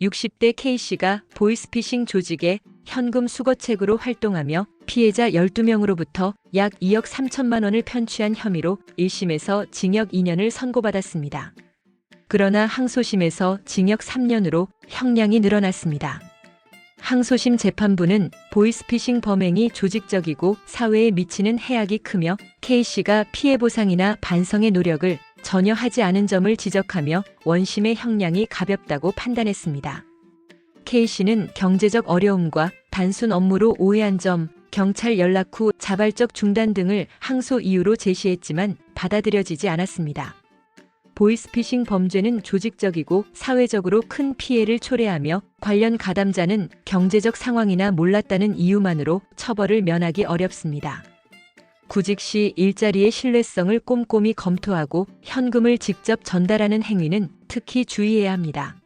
60대 K씨가 보이스피싱 조직의 현금 수거책으로 활동하며 피해자 12명으로부터 약 2억 3천만 원을 편취한 혐의로 1심에서 징역 2년을 선고받았습니다. 그러나 항소심에서 징역 3년으로 형량이 늘어났습니다. 항소심 재판부는 보이스피싱 범행이 조직적이고 사회에 미치는 해악이 크며 K씨가 피해 보상이나 반성의 노력을 전혀 하지 않은 점을 지적하며 원심의 형량이 가볍다고 판단했습니다. K씨는 경제적 어려움과 단순 업무로 오해한 점, 경찰 연락 후 자발적 중단 등을 항소 이유로 제시했지만 받아들여지지 않았습니다. 보이스피싱 범죄는 조직적이고 사회적으로 큰 피해를 초래하며 관련 가담자는 경제적 상황이나 몰랐다는 이유만으로 처벌을 면하기 어렵습니다. 구직 시 일자리의 신뢰성을 꼼꼼히 검토하고 현금을 직접 전달하는 행위는 특히 주의해야 합니다.